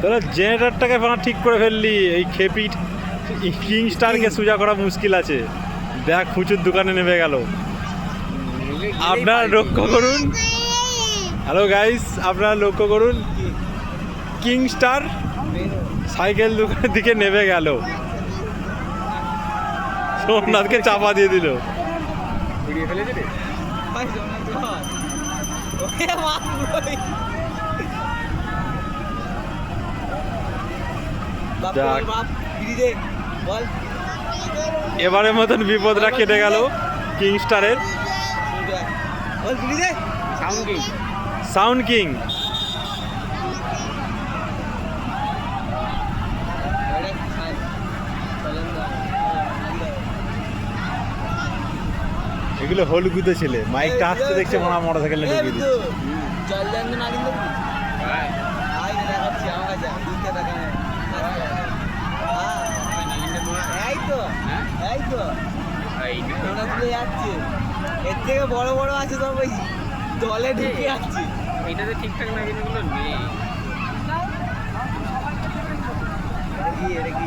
তোরা জেনারেটরটাকে বাঁ ঠিক করে ফেললি এই খেপি কিং স্টারকে সোজা করা মুশকিল আছে। দেখ খুচুর দোকানে নেমে গেল। আপনারা লক্ষ্য করুন। হ্যালো গাইস আপনারা লক্ষ্য করুন। কিং স্টার সাইকেল দোকানের দিকে নেমে গেল। বাপ চাপা দিয়ে বল। এবারের মতন বিপদটা কেটে গেল কিং স্টারের বল বিড়ি দে। সাউন্ড কি। Sound king. এগুলো হলুগুদে ছেলে। মাইকটা হাসতে দেখছে মনে মোটর সাইকেলে ঢুকিয়ে দিচ্ছে। হ্যাঁ তো হ্যাঁ তো এর থেকে বড় বড় আছে সব ওই এইটাতে ঠিকঠাক না নেই কি এটা কি